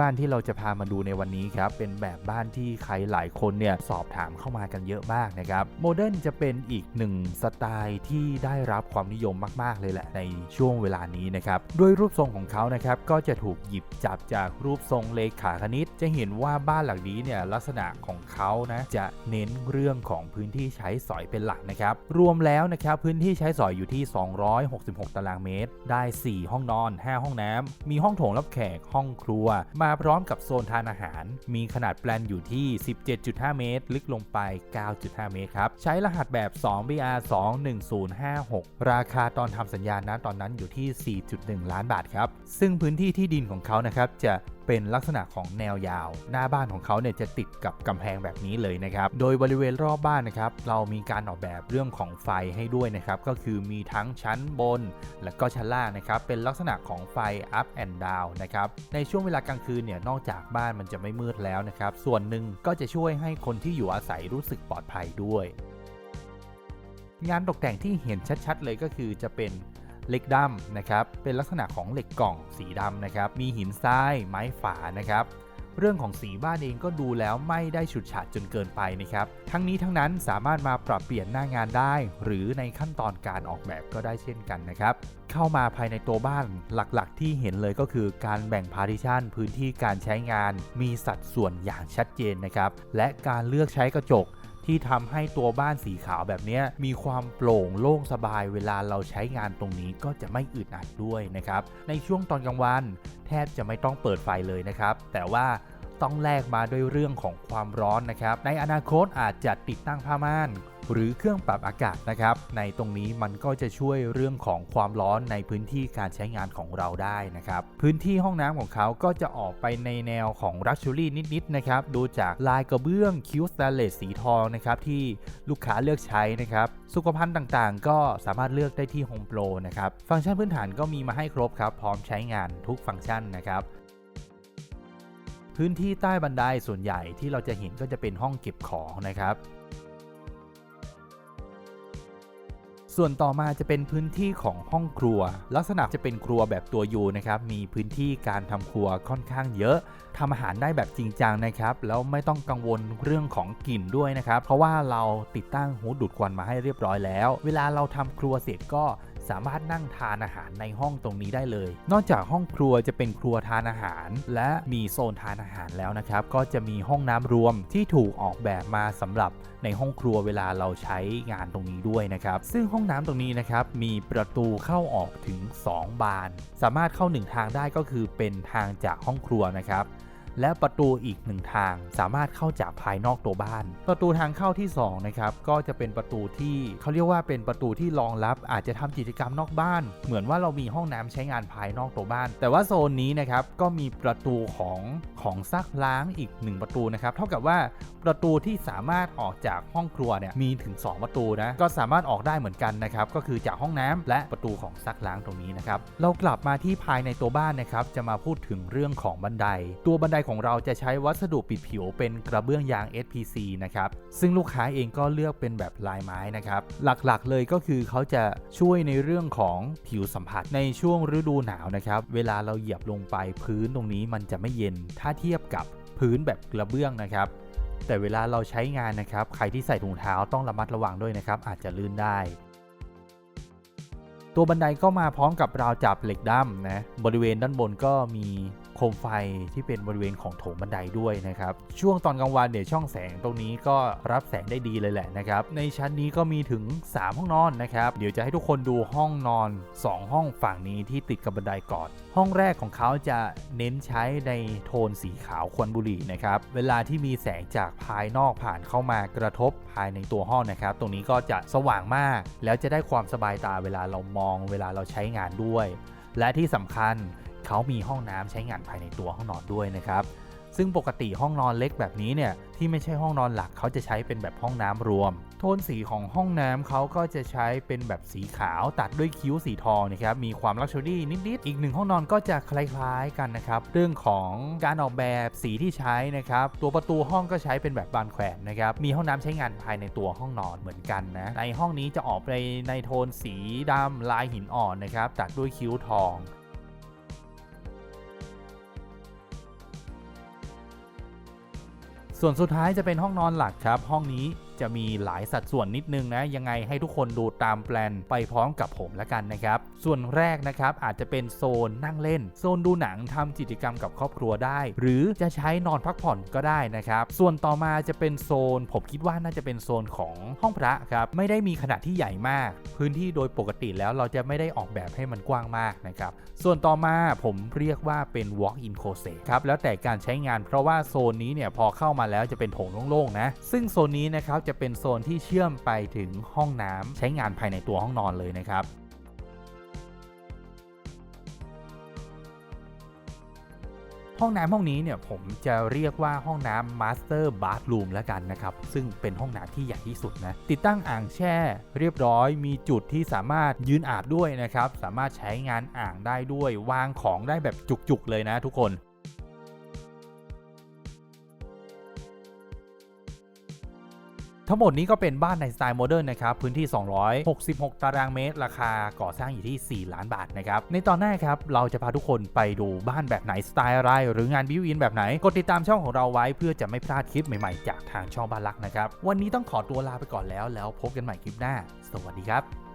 บ้านที่เราจะพามาดูในวันนี้ครับเป็นแบบบ้านที่ใครหลายคนเนี่ยสอบถามเข้ามากันเยอะมากนะครับโมเดิร์นจะเป็นอีกหนึ่งสไตล์ที่ได้รับความนิยมมาก ๆ เลยแหละในช่วงเวลานี้นะครับด้วยรูปทรงของเขานะครับก็จะถูกหยิบจับจากรูปทรงเลขาคณิต จะเห็นว่าบ้านหลังนี้เนี่ยลักษณะของเขานะจะเน้นเรื่องของพื้นที่ใช้สอยเป็นหลักนะครับรวมแล้วนะครับพื้นที่ใช้สอยอยู่ที่ 266 ตารางเมตร ได้ 4 ห้องนอน 5 ห้องน้ำมีห้องโถงรับแขกห้องครัวมาพร้อมกับโซนทานอาหาร มีขนาดแปลนอยู่ที่ 17.5 เมตร ลึกลงไป 9.5 เมตรครับ ใช้รหัสแบบ 2BR 21056 ราคาตอนทำสัญญาณนะตอนนั้นอยู่ที่ 4.1 ล้านบาทครับ ซึ่งพื้นที่ที่ดินของเขานะครับจะเป็นลักษณะของแนวยาว หน้าบ้านของเขาเนี่ยจะติดกับกำแพงแบบนี้เลยนะครับ โดยบริเวณรอบบ้านนะครับเรามีการออกแบบเรื่องของไฟให้ด้วยนะครับ ก็คือมีทั้งชั้นบน และก็ชั้นล่างนะครับ เป็นลักษณะของไฟ up and down นะครับ ในช่วงเวลากลางคืนเนี่ยนอกจากบ้านมันจะไม่มืดแล้วนะครับ ส่วนหนึ่งก็จะช่วยให้คนที่อยู่อาศัยรู้สึกปลอดภัยด้วย งานตกแต่งที่เห็นชัดๆ เลยก็คือจะเป็น เหล็กดำนะครับเป็นลักษณะของเหล็กกล่องสีดำนะครับมีหินทรายไม้ฝานะครับเรื่องของสีบ้านเองก็ดูแล้วไม่ได้ฉุดฉาดจนเกินไปนะครับ ทั้งนี้ทั้งนั้นสามารถมาปรับเปลี่ยนหน้างานได้ หรือในขั้นตอนการออกแบบก็ได้เช่นกันนะครับ เข้ามาภายในตัวบ้านหลักๆ ที่เห็นเลยก็คือการแบ่งพาร์ติชันพื้นที่การใช้งาน มีสัดส่วนอย่างชัดเจนนะครับ และการเลือกใช้กระจก ที่ทำให้ตัวบ้านสีขาวแบบนี้มีความโปร่งโล่งสบายเวลาเราใช้งานตรงนี้ก็จะไม่อึดอัดด้วยนะครับในช่วงตอนกลางวันแทบจะไม่ต้องเปิดไฟเลยนะครับ แต่ว่าต้องแลกมาด้วยเรื่องของความร้อนนะครับ ในอนาคตอาจจะติดตั้งผ้าม่าน หรือเครื่องปรับอากาศนะครับ ในตรงนี้มันก็จะช่วยเรื่องของความร้อนในพื้นที่การใช้งานของเราได้นะครับ พื้นที่ห้องน้ำของเขาก็จะออกไปในแนวของรักชูรี่นิดๆนะครับดูจากลายกระเบื้องคิวสแตนเลสสีทองนะครับที่ลูกค้าเลือกใช้นะครับ สุขภัณฑ์ต่างๆ ก็สามารถเลือกได้ที่ Home Pro นะครับ ฟังก์ชันพื้นฐานก็มีมาให้ครบครับพร้อมใช้งานทุกฟังก์ชันนะครับพื้นที่ใต้บันไดส่วนใหญ่ที่เราจะเห็นก็จะเป็นห้องเก็บของนะครับ ส่วนต่อมาจะเป็นพื้นที่ของห้องครัว ลักษณะจะเป็นครัวแบบตัวยูนะครับ มีพื้นที่การทำครัวค่อนข้างเยอะทำอาหารได้แบบจริงจังนะครับ แล้วไม่ต้องกังวลเรื่องของกลิ่นด้วยนะครับ เพราะว่าเราติดตั้งหูดูดควันมาให้เรียบร้อยแล้ว เวลาเราทำครัวเสร็จก็ สามารถนั่งทานอาหารในห้องตรงนี้ได้เลย นอกจากห้องครัวจะเป็นครัวทานอาหาร และมีโซนทานอาหารแล้วนะครับ ก็จะมีห้องน้ำรวมที่ถูกออกแบบมาสำหรับในห้องครัวเวลาเราใช้งานตรงนี้ด้วยนะครับ ซึ่งห้องน้ำตรงนี้นะครับมีประตูเข้าออกถึง 2 บาน สามารถเข้า 1 ทางได้ก็คือเป็นทางจากห้องครัวนะครับ และประตูอีกหนึ่งทาง สามารถเข้าจากภายนอกตัวบ้าน ประตูทางเข้าที่2นะครับก็จะเป็นประตูที่เขาเรียกว่าเป็นประตูที่รองรับอาจจะทำกิจกรรมนอกบ้าน เหมือนว่าเรามีห้องน้ำใช้งานภายนอกตัวบ้าน แต่ว่าโซนนี้นะครับก็มีประตูของของซักล้างอีก 1 ประตูนะครับเท่ากับว่าประตูที่สามารถออกจากห้องครัวเนี่ยมีถึง 2 ประตูนะก็สามารถออกได้เหมือนกันนะครับก็คือจากห้องน้ำและประตูของซักล้างตรงนี้นะครับเรากลับมาที่ภายในตัวบ้านนะครับจะมาพูดถึงเรื่องของบันได ตัวบันไดของของเราจะใช้วัสดุปิดผิวเป็นกระเบื้องยาง SPC นะครับ ซึ่งลูกค้าเองก็เลือกเป็นแบบลายไม้นะครับ หลักๆเลยก็คือเขาจะช่วยในเรื่องของผิวสัมผัสในช่วงฤดูหนาวนะครับ เวลาเราเหยียบลงไปพื้นตรงนี้มันจะไม่เย็น ถ้าเทียบกับพื้นแบบกระเบื้องนะครับแต่เวลาเราใช้งานนะครับ ใครที่ใส่ถุงเท้าต้องระมัดระวังด้วยนะครับ อาจจะลื่นได้ ตัวบันไดก็มาพร้อมกับราวจับเหล็กด้ำนะ บริเวณด้านบนก็มี คมไฟที่เป็นบริเวณของโถงบันไดด้วยนะครับ ช่วงตอนกลางวันเนี่ยช่องแสงตรงนี้ก็รับแสงได้ดีเลยแหละนะครับ ในชั้นนี้ก็มีถึง 3 ห้องนอนนะครับ เดี๋ยวจะให้ทุกคนดูห้องนอน 2 ห้องฝั่งนี้ที่ติดกับบันไดก่อน ห้องแรกของเขาจะเน้นใช้ในโทนสีขาวควันบุหรี่นะครับ เวลาที่มีแสงจากภายนอกผ่านเข้ามากระทบภายในตัวห้องนะครับ ตรงนี้ก็จะสว่างมาก แล้วจะได้ความสบายตาเวลาเรามอง เวลาเราใช้งานด้วย และที่สำคัญ เขามีห้องน้ำใช้งานภายในตัวห้องนอนด้วยนะครับ ซึ่งปกติห้องนอนเล็กแบบนี้เนี่ยที่ไม่ใช่ห้องนอนหลักเขาจะใช้เป็นแบบห้องน้ำรวม โทนสีของห้องน้ำเขาก็จะใช้เป็นแบบสีขาวตัดด้วยคิ้วสีทองนะครับมีความลักชัวรี่นิดๆอีกหนึ่งห้องนอนก็จะคล้ายๆกันนะครับเรื่องของการออกแบบสีที่ใช้นะครับตัวประตูห้องก็ใช้เป็นแบบบานแขวนนะครับมีห้องน้ำใช้งานภายในตัวห้องนอนเหมือนกันนะในห้องนี้จะออกไปในโทนสีดำลายหินอ่อนนะครับตัดด้วยคิ้วทอง ส่วนสุดท้ายจะเป็นห้องนอนหลักครับ ห้องนี้ จะมีหลายสัดส่วนนิดนึงนะ ยังไงให้ทุกคนดูตามแปลนไปพร้อมกับผมแล้วกันนะครับ ส่วนแรกนะครับอาจจะเป็นโซนนั่งเล่น โซนดูหนังทำกิจกรรมกับครอบครัวได้ หรือจะใช้นอนพักผ่อนก็ได้นะครับ ส่วนต่อมาจะเป็นโซน ผมคิดว่าน่าจะเป็นโซนของห้องพระครับ ไม่ได้มีขนาดที่ใหญ่มาก พื้นที่โดยปกติแล้วเราจะไม่ได้ออกแบบให้มันกว้างมากนะครับ ส่วนต่อมาผมเรียกว่าเป็น walk-in closet ครับ แล้วแต่การใช้งานเพราะว่าโซนนี้เนี่ยพอเข้ามาแล้วจะเป็นโถงโล่งๆนะ ซึ่งโซนนี้นะครับจะจะเป็นโซนที่เชื่อมไปถึงห้องน้ำใช้งานภายในตัวห้องนอนเลยนะครับห้องน้ำห้องนี้เนี่ยผมจะเรียกว่าห้องน้ำ Master Bathroom แล้วกันนะครับ ซึ่งเป็นห้องน้ำที่ใหญ่ที่สุดนะ ติดตั้งอ่างแช่เรียบร้อย มีจุดที่สามารถยืนอาบด้วยนะครับ สามารถใช้งานอ่างได้ด้วย วางของได้แบบจุกๆเลยนะทุกคน ทั้งหมดนี้ก็เป็นบ้านในสไตล์โมเดิร์นนะครับ พื้นที่ 266 ตารางเมตร ราคาก่อสร้างอยู่ที่ 4 ล้านบาทนะครับ ในตอนหน้าครับ เราจะพาทุกคนไปดูบ้านแบบไหนสไตล์อะไร หรืองานบิวอินแบบไหน กดติดตามช่องของเราไว้เพื่อจะไม่พลาดคลิปใหม่ๆ จากทางช่องบ้านรักนะครับ วันนี้ต้องขอตัวลาไปก่อนแล้วแล้วพบกันใหม่คลิปหน้า สวัสดีครับ